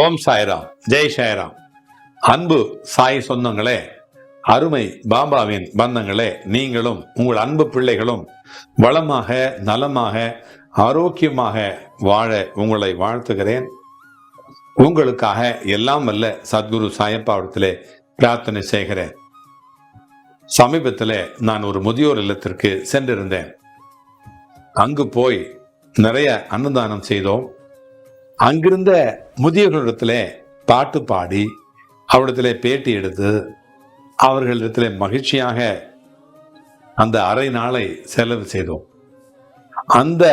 ஓம் சாய்ராம். ஜெய் சாய்ராம். அன்பு சாய் சொந்தங்களே அருமை பாபாவின் பந்தங்களே நீங்களும் உங்கள் அன்பு பிள்ளைகளும் வளமாக நலமாக ஆரோக்கியமாக வாழ உங்களை வாழ்த்துகிறேன். உங்களுக்காக எல்லாம் வல்ல சத்குரு சாயப்பாவிடத்திலே பிரார்த்தனை செய்கிறேன். சமீபத்தில் நான் ஒரு முதியோர் இல்லத்திற்கு சென்றிருந்தேன். அங்கு போய் நிறைய அன்னதானம் செய்தோம். அங்கிருந்த முதியவர்களிடத்திலே பாட்டு பாடி அவரிடத்தில் பேட்டி எடுத்து அவர்களிடத்திலே மகிழ்ச்சியாக அந்த அரை நாளை செலவு செய்தோம். அந்த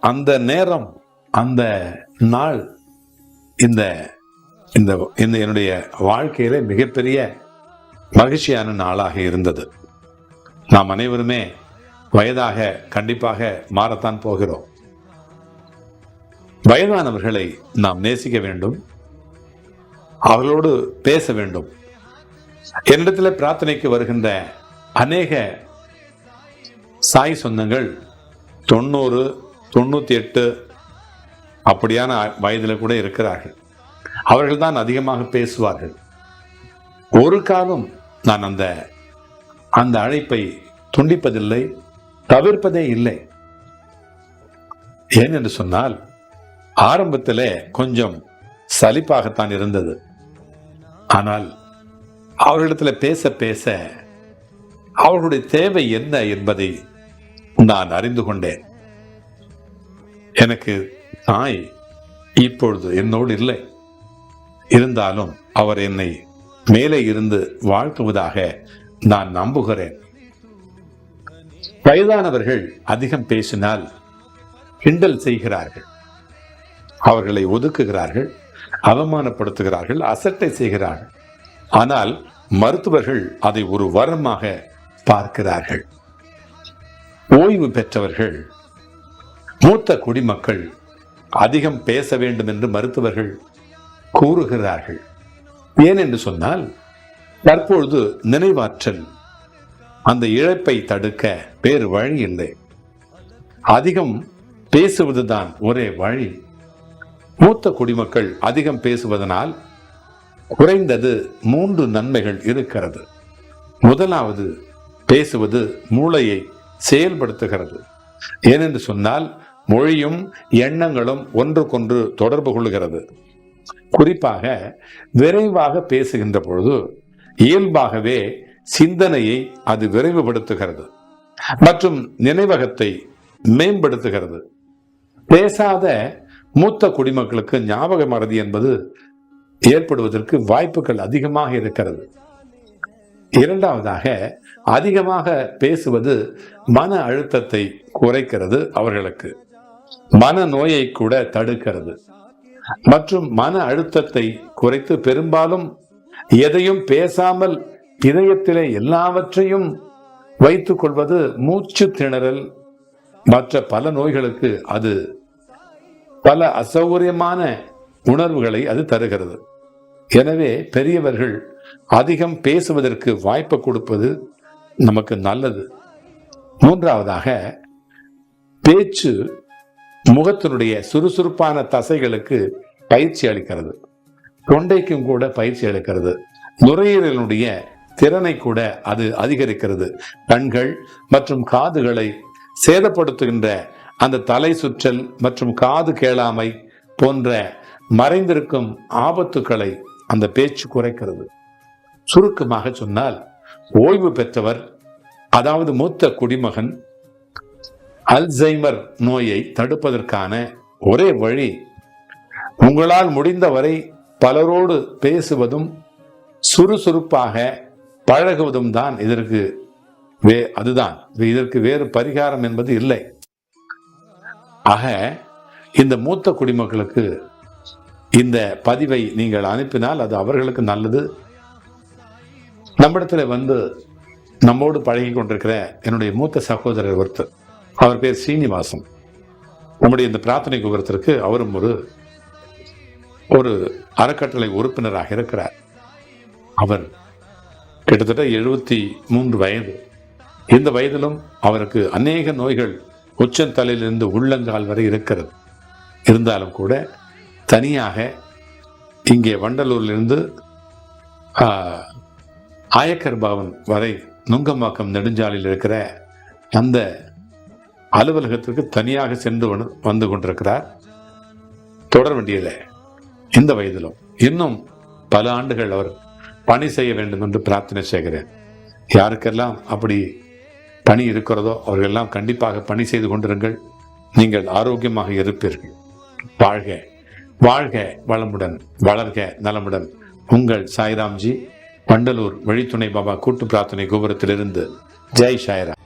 அந்த நேரம் அந்த நாள் இந்த இந்த இந்த என்னுடைய வாழ்க்கையில மிகப்பெரிய மகிழ்ச்சியான நாளாக இருந்தது. நாம் அனைவருமே வயதாக கண்டிப்பாக மாறத்தான் போகிறோம். வயதானவர்களை நாம் நேசிக்க வேண்டும். அவர்களோடு பேச வேண்டும். என்னிடத்தில் பிரார்த்தனைக்கு வருகின்ற அநேக சாய் சொந்தங்கள் தொண்ணூறு தொண்ணூற்றி எட்டு அப்படியான வயதில் கூட இருக்கிறார்கள். அவர்கள் தான் அதிகமாக பேசுவார்கள். ஒரு காலம் நான் அந்த அந்த அழைப்பை துண்டிப்பதில்லை தவிர்ப்பதே இல்லை. ஏன் என்று சொன்னால் ஆரம்பத்தில் கொஞ்சம் சலிப்பாகத்தான் இருந்தது. ஆனால் அவர்களிடத்தில் பேச பேச அவர்களுடைய தேவை என்ன என்பதை நான் அறிந்து கொண்டேன். எனக்கு தாய் இப்பொழுது என்னோடு இல்லை. இருந்தாலும் அவர் என்னை மேலே இருந்து வாழ்த்துவதாக நான் நம்புகிறேன். வயதானவர்கள் அதிகம் பேசினால் கிண்டல் செய்கிறார்கள். அவர்களை ஒதுக்குகிறார்கள் அவமானப்படுத்துகிறார்கள் அசட்டை செய்கிறார்கள். ஆனால் மருத்துவர்கள் அதை ஒரு வரமாக பார்க்கிறார்கள். ஓய்வு பெற்றவர்கள் மூத்த குடிமக்கள் அதிகம் பேச வேண்டும் என்று மருத்துவர்கள் கூறுகிறார்கள். ஏன் என்று சொன்னால் தற்பொழுது நினைவாற்றல் அந்த இழப்பை தடுக்க வேறு வழி இல்லை. அதிகம் பேசுவதுதான் ஒரே வழி. மூத்த குடிமக்கள் அதிகம் பேசுவதனால் குறைந்தது மூன்று நன்மைகள் இருக்கிறது. முதலாவது பேசுவது மூளையை செயல்படுத்துகிறது. ஏனென்று சொன்னால் மொழியும் எண்ணங்களும் ஒன்றுக்கொன்று தொடர்பு கொள்கிறது. குறிப்பாக விரைவாக பேசுகின்ற பொழுது இயல்பாகவே சிந்தனையை அது விரைவுபடுத்துகிறது மற்றும் நினைவகத்தை மேம்படுத்துகிறது. பேசாத மூத்த குடிமக்களுக்கு ஞாபக மறதி என்பது ஏற்படுவதற்கு வாய்ப்புகள் அதிகமாக இருக்கிறது. இரண்டாவதாக அதிகமாக பேசுவது மன அழுத்தத்தை குறைக்கிறது அவர்களுக்கு. மன நோயை கூட தடுக்கிறது. மற்றும் மன அழுத்தத்தை குறைத்து பெரும்பாலும் எதையும் பேசாமல் இதயத்திலே எல்லாவற்றையும் வைத்துக் கொள்வது மூச்சு திணறல் மற்ற பல நோய்களுக்கு அது பல அசௌகரியமான உணர்வுகளை அது தருகிறது. எனவே பெரியவர்கள் அதிகம் பேசுவதற்கு வாய்ப்பு கொடுப்பது நமக்கு நல்லது. மூன்றாவதாக பேச்சு முகத்தினுடைய சுறுசுறுப்பான தசைகளுக்கு பயிற்சி அளிக்கிறது. தொண்டைக்கும் கூட பயிற்சி அளிக்கிறது நுரையீரலினுடைய திறனை கூட அது அதிகரிக்கிறது. கண்கள் மற்றும் காதுகளை சேதப்படுத்துகின்ற அந்த தலை சுற்றல் மற்றும் காது கேளாமை போன்ற மறைந்திருக்கும் ஆபத்துக்களை அந்த பேச்சு குறைக்கிறது. சுருக்கமாக சொன்னால் ஓய்வு பெற்றவர் அதாவது மூத்த குடிமகன் அல்சைமர் நோயை தடுப்பதற்கான ஒரே வழி உங்களால் முடிந்தவரை பலரோடு பேசுவதும் சுறுசுறுப்பாக பழகுவதும் தான் இதற்கு வே அதுதான். இதற்கு வேறு பரிகாரம் என்பது இல்லை. ஆக இந்த மூத்த குடிமக்களுக்கு இந்த பதிவை நீங்கள் அனுப்பினால் அது அவர்களுக்கு நல்லது. நம்மிடத்தில் வந்து நம்மோடு பழகி கொண்டிருக்கிற என்னுடைய மூத்த சகோதரர் ஒருத்தர். அவர் பேர் சீனிவாசன். நம்முடைய இந்த பிரார்த்தனை குபரத்திற்கு அவரும் ஒரு ஒரு அறக்கட்டளை உறுப்பினராக இருக்கிறார். அவர் கிட்டத்தட்ட எழுபத்தி மூன்று வயது. இந்த வயதிலும் அவருக்கு அநேக நோய்கள் உச்சந்தலையிலிருந்து உள்ளங்கால் வரை இருக்கிறது. இருந்தாலும் கூட தனியாக இங்கே வண்டலூரிலிருந்து ஆயக்கர் பவன் வரை நுங்கம்பாக்கம் நெடுஞ்சாலையில் இருக்கிற அந்த அலுவலகத்திற்கு தனியாக சென்று வந்து- வந்து கொண்டிருக்கிறார். தொடர் வண்டியில் இந்த வயதிலும் இன்னும் பல ஆண்டுகள் அவர் பணி செய்ய வேண்டும் என்று பிரார்த்தனை செய்கிறேன். யாருக்கெல்லாம் அப்படி பணி இருக்கிறதோ அவர்களெல்லாம் கண்டிப்பாக பணி செய்து கொண்டிருங்கள். நீங்கள் ஆரோக்கியமாக இருப்பீர்கள். வாழ்க வாழ்க வளமுடன் வளர்க நலமுடன். உங்கள் சாய்ராம்ஜி வண்டலூர் வழித்துணை பாபா கூட்டு பிரார்த்தனை கோபுரத்திலிருந்து. ஜெய் சாய்ராம்.